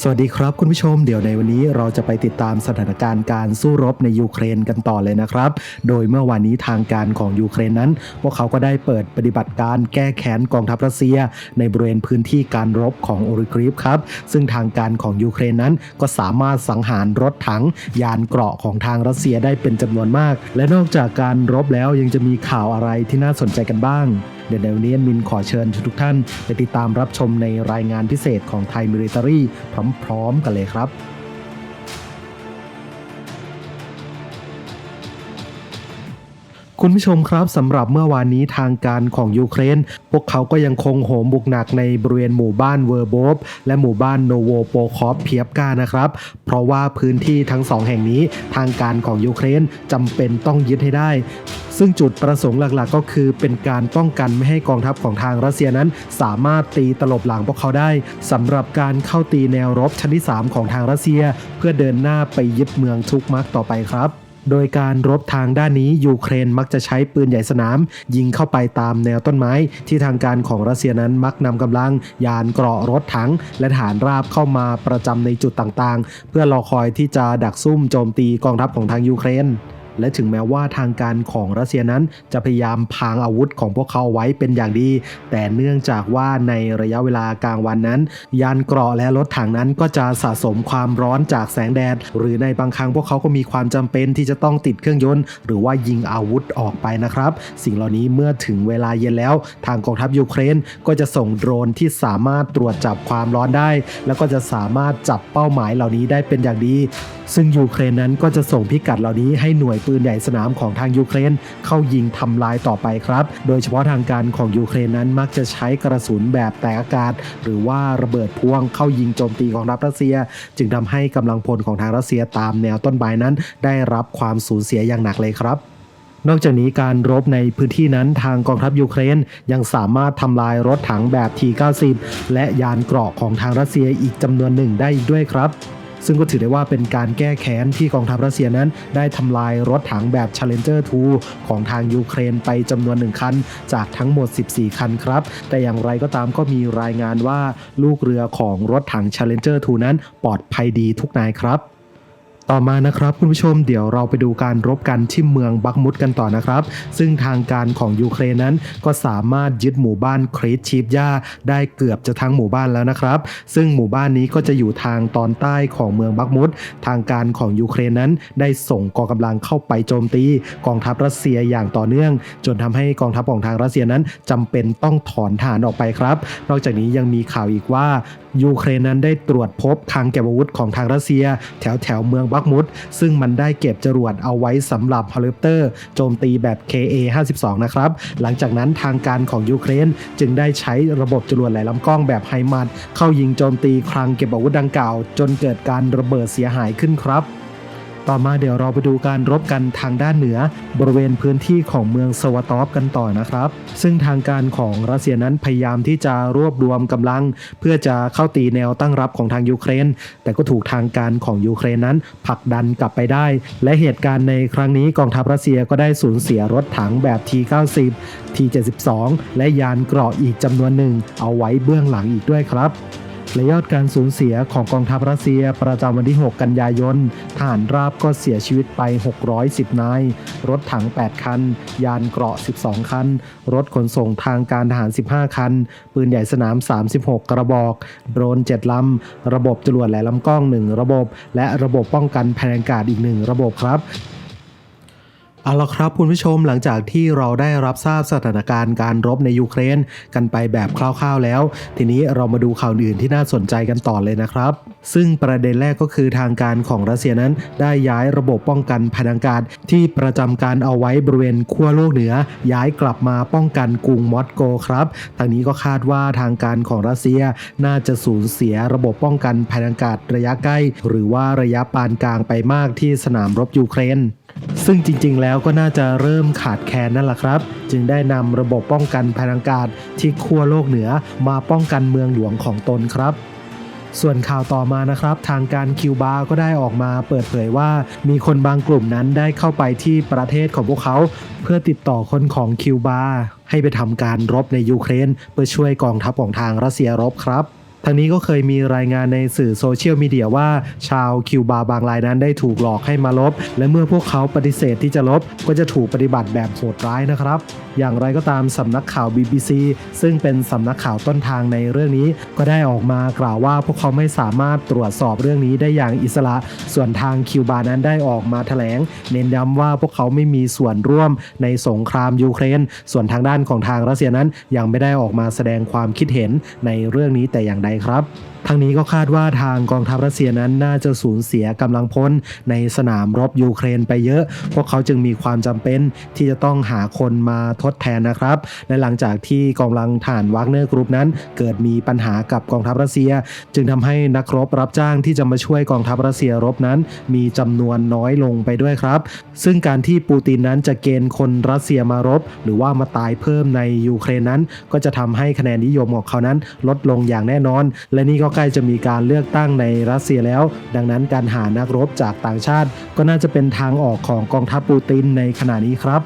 สวัสดีครับคุณผู้ชมเดี๋ยวในวันนี้เราจะไปติดตามสถานการณ์การสู้รบในยูเครนกันต่อเลยนะครับ โดยเมื่อวานนี้ทางการของยูเครนนั้น พวกเขาก็ได้เปิดปฏิบัติการแก้แค้นกองทัพรัสเซีย ในบริเวณพื้นที่การรบของโอริกรีฟครับ ซึ่งทางการของยูเครนนั้นก็สามารถสังหารรถถัง ยานเกราะของทางรัสเซียได้เป็นจำนวนมาก และนอกจากการรบแล้วยังจะมีข่าวอะไรที่น่าสนใจกันบ้างเดี๋ยวในวันนี้มินขอเชิญทุกท่าน ไปติดตามรับชมในรายงานพิเศษของไทยมิลิเตอรี่พร้อมๆ กันเลยครับ คุณผู้ชมครับสำหรับเมื่อวานนี้ทางการของยูเครน พวกเขาก็ยังคงโหมบุกหนักในบริเวณหมู่บ้านเวอร์โบฟและหมู่บ้านโนโวโปคอฟเพียบกานะครับ เพราะว่าพื้นที่ทั้งสองแห่งนี้ทางการของยูเครนจำเป็นต้องยึดให้ได้ ซึ่งจุดประสงค์หลักๆ ก็คือเป็นการป้องกันไม่ให้กองทัพของทางรัสเซียนั้น สามารถตีตลบหลังพวกเขาได้สำหรับการเข้าตีแนวรบชั้นที่ 3 ของทางรัสเซีย เพื่อเดินหน้าไปยึดเมืองทุกมักต่อไปครับ โดยการรบทางด้านนี้ยูเครนมักจะใช้ปืนใหญ่สนาม ยิงเข้าไปตามแนวต้นไม้ ที่ทางการของรัสเซียนั้นมักนำกำลังยานเกราะรถถัง และฐานราบเข้ามาประจำในจุดต่างๆ เพื่อรอคอยที่จะดักซุ่มโจมตีกองทัพของทางยูเครน และถึงแม้ว่าทางการของรัสเซียนั้นจะพยายามพรางอาวุธของพวกเขาไว้เป็นอย่างดี แต่เนื่องจากว่าในระยะเวลากลางวันนั้น ยานเกราะและรถถังนั้นก็จะสะสมความร้อนจากแสงแดด หรือในบางครั้งพวกเขาก็มีความจำเป็นที่จะต้องติดเครื่องยนต์ หรือว่ายิงอาวุธออกไปนะครับ สิ่งเหล่านี้เมื่อถึงเวลาเย็นแล้ว ทางกองทัพยูเครนก็จะส่งโดรนที่สามารถตรวจจับความร้อนได้ แล้วก็จะสามารถจับเป้าหมายเหล่านี้ได้เป็นอย่างดี ซึ่งยูเครนนั้นก็จะส่งพิกัดเหล่านี้ให้หน่วยปืนใหญ่สนามของทางยูเครนเข้ายิงทำลายต่อไปครับ โดยเฉพาะทางการของยูเครนนั้นมักจะใช้กระสุนแบบแตกอากาศ หรือว่าระเบิดพ่วงเข้ายิงโจมตีของรัสเซีย จึงทำให้กำลังพลของทางรัสเซียตามแนวต้นไม้นั้น ได้รับความสูญเสียอย่างหนักเลยครับนอกจากนี้การรบในพื้นที่นั้นทางกองทัพยูเครนยังสามารถทำลายรถถังแบบ T90 และยานเกราะของทางรัสเซียอีกจำนวนหนึ่งได้อีกด้วยครับ ซึ่งก็ถือได้ว่าเป็นการแก้แค้นที่กองทัพรัสเซียนั้น ได้ทำลายรถถังแบบ Challenger 2 ของทางยูเครนไปจำนวนหนึ่งคัน จากทั้งหมด 14 คันครับ แต่อย่างไรก็ตามก็มีรายงานว่าลูกเรือของรถถัง Challenger 2 นั้นปลอดภัยดีทุกนายครับ ต่อมานะครับคุณผู้ชมเดี๋ยวเราไปดูการรบกันที่เมืองบักมุดกันต่อนะครับ ซึ่งทางการของยูเครนนั้นก็สามารถยึดหมู่บ้านครีตชีฟยาได้เกือบจะทั้งหมู่บ้านแล้วนะครับ ซึ่งหมู่บ้านนี้ก็จะอยู่ทางตอนใต้ของเมืองบักมุดทางการของยูเครนนั้น ได้ส่งกองกำลังเข้าไปโจมตี กองทัพรัสเซียอย่างต่อเนื่อง จนทำให้กองทัพของทางรัสเซียนั้นจำเป็นต้องถอนฐานออกไปครับ นอกจากนี้ยังมีข่าวอีกว่า ยูเครนนั้นได้ตรวจพบคลังเก็บอาวุธของทางรัสเซีย แถวแถวเมืองบักมุด ซึ่งมันได้เก็บจรวดเอาไว้สำหรับฮอลิคอปเตอร์โจมตีแบบ KA 52 นะครับ หลังจากนั้นทางการของยูเครนจึงได้ใช้ระบบจรวดไหลลำกล้องแบบไฮมัดเข้ายิงโจมตีคลังเก็บอาวุธดังกล่าว จนเกิดการระเบิดเสียหายขึ้นครับ ต่อมาเดี๋ยวเราไปดูการรบกันทางด้านเหนือบริเวณพื้นที่ของเมืองสวตอฟกันต่อนะครับ ซึ่งทางการของรัสเซียนั้นพยายามที่จะรวบรวมกำลัง เพื่อจะเข้าตีแนวตั้งรับของทางยูเครน แต่ก็ถูกทางการของยูเครนนั้นผลักดันกลับไปได้ และเหตุการณ์ในครั้งนี้กองทัพรัสเซียก็ได้สูญเสียรถถังแบบ T90 T72 และยานเกราะอีกจำนวนหนึ่งเอาไว้เบื้องหลังอีกด้วยครับ และยอดการสูญเสียของกองทัพรัสเซียประจำวันที่ 6 กันยายนทหารราบก็เสียชีวิตไป 610 นาย รถถัง 8 คัน ยานเกราะ 12 คัน รถขนส่งทางการทหาร 15 คัน ปืนใหญ่สนาม 36 กระบอก โดรน 7 ลำ ระบบจรวดแลมลำกล้อง 1 ระบบ และระบบป้องกันแผนอากาศอีก 1 ระบบครับ เอาละครับคุณผู้ชมหลังจากที่เราได้รับทราบสถานการณ์การรบในยูเครนกันไปแบบคร่าวๆแล้ว ทีนี้เรามาดูข่าวอื่นที่น่าสนใจกันต่อเลยนะครับ ซึ่งประเด็นแรกก็คือทางการของรัสเซียนั้น ได้ย้ายระบบป้องกันพนังการที่ประจำการเอาไว้บริเวณขั้วโลกเหนือ ย้ายกลับมาป้องกันกรุงมอสโกครับทางนี้ก็คาดว่าทางการของรัสเซียน่าจะสูญเสียระบบป้องกันพนังการระยะใกล้ หรือว่าระยะปานกลางไปมากที่สนามรบยูเครน ซึ่งจริงๆ แล้วก็น่าจะเริ่มขาดแคลนนั่นแหละครับ จึงได้นำระบบป้องกันพลังกาศที่ขั้วโลกเหนือมาป้องกันเมืองหลวงของตนครับส่วนข่าวต่อมานะครับ ทางการคิวบาก็ได้ออกมาเปิดเผยว่า มีคนบางกลุ่มนั้นได้เข้าไปที่ประเทศของพวกเขา เพื่อติดต่อคนของคิวบาให้ไปทำการรบในยูเครน เพื่อช่วยกองทัพของทางรัสเซียรบครับ ทางนี้ก็เคยมีรายงานในสื่อโซเชียลมีเดียว่า ชาวคิวบาบางรายนั้นได้ถูกหลอกให้มาลบ และเมื่อพวกเขาปฏิเสธที่จะลบก็จะถูกปฏิบัติแบบโหดร้ายนะครับ อย่างไรก็ตามสำนักข่าว BBC ซึ่งเป็นสำนักข่าวต้นทางในเรื่องนี้ ก็ได้ออกมากล่าวว่าพวกเขาไม่สามารถตรวจสอบเรื่องนี้ได้อย่างอิสระ ส่วนทางคิวบานั้นได้ออกมาแถลง เน้นย้ำว่าพวกเขาไม่มีส่วนร่วมในสงครามยูเครน ส่วนทางด้านของทางรัสเซียนั้นยังไม่ได้ออกมาแสดงความคิดเห็นในเรื่องนี้แต่อย่างใดครับ ทั้งนี้ก็คาดว่าทางกองทัพรัสเซียนั้นน่าจะสูญเสียกำลังพลในสนามรบยูเครนไปเยอะ พวกเขาจึงมีความจำเป็นที่จะต้องหาคนมาทดแทนนะครับ และหลังจากที่กองกำลังฐานวากเนอร์กรุ๊ปนั้น เกิดมีปัญหากับกองทัพรัสเซีย จึงทำให้นักรบรับจ้างที่จะมาช่วยกองทัพรัสเซียรบนั้น มีจำนวนน้อยลงไปด้วยครับ ซึ่งการที่ปูตินนั้นจะเกณฑ์คนรัสเซียมารบ หรือว่ามาตายเพิ่มในยูเครนนั้น ก็จะทำให้คะแนนนิยมของเขานั้นลดลงอย่างแน่นอน และนี่ก็ใกล้จะมีการเลือกตั้งในรัสเซียแล้ว ดังนั้นการหานักรบจากต่างชาติ ก็น่าจะเป็นทางออกของกองทัพปูตินในขณะนี้ครับ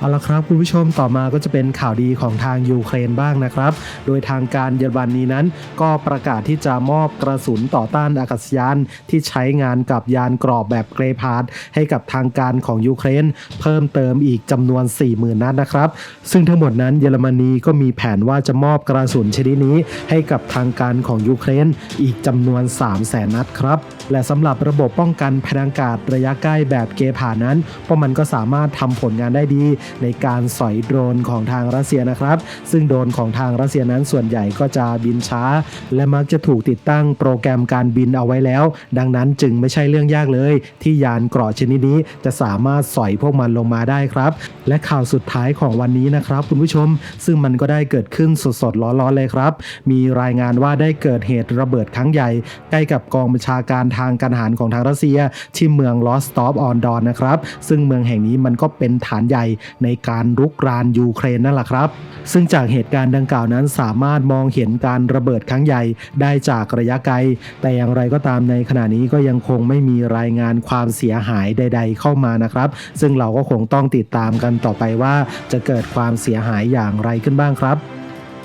เอาละครับคุณผู้ชมต่อมาก็จะเป็นข่าวดีของทางยูเครนบ้างนะครับ โดยทางการเยอรมนีนั้น ก็ประกาศที่จะมอบกระสุนต่อต้านอากาศยานที่ใช้งานกับยานกรอบแบบเกรพาร์ดให้กับทางการของยูเครน เพิ่มเติมอีกจำนวน 40,000 นัดนะครับ ซึ่งทั้งหมดนั้นเยอรมนีก็มีแผนว่าจะมอบกระสุนชนิดนี้ให้กับทางการของยูเครนอีกจำนวน 300,000 นัดครับ และสำหรับระบบป้องกันพลังกาศระยะใกล้แบบเกพานั้นพวกมันก็สามารถทำผลงานได้ดี ในการสอยโดรนของทางรัสเซียนะครับ ซึ่งโดรนของทางรัสเซียนั้นส่วนใหญ่ก็จะบินช้า และมักจะถูกติดตั้งโปรแกรมการบินเอาไว้แล้ว ดังนั้นจึงไม่ใช่เรื่องยากเลย ที่ยานเกราะชนิดนี้จะสามารถสอยพวกมันลงมาได้ครับ และข่าวสุดท้ายของวันนี้นะครับคุณผู้ชม ซึ่งมันก็ได้เกิดขึ้นสดๆร้อนๆเลยครับ มีรายงานว่าได้เกิดเหตุระเบิดครั้งใหญ่ใกล้กับกองบัญชาการทางการทหารของทางรัสเซีย ที่เมืองลอสตอฟออนดอนนะครับ ซึ่งเมืองแห่งนี้มันก็เป็นฐานใหญ่ในการรุกรานยูเครนนั่นแหละครับ ซึ่งจากเหตุการณ์ดังกล่าวนั้นสามารถมองเห็นการระเบิดครั้งใหญ่ได้จากระยะไกล แต่อย่างไรก็ตามในขณะนี้ก็ยังคงไม่มีรายงานความเสียหายใด ๆ เข้ามานะครับ ซึ่งเราก็คงต้องติดตามกันต่อไปว่าจะเกิดความเสียหายอย่างไรขึ้นบ้างครับ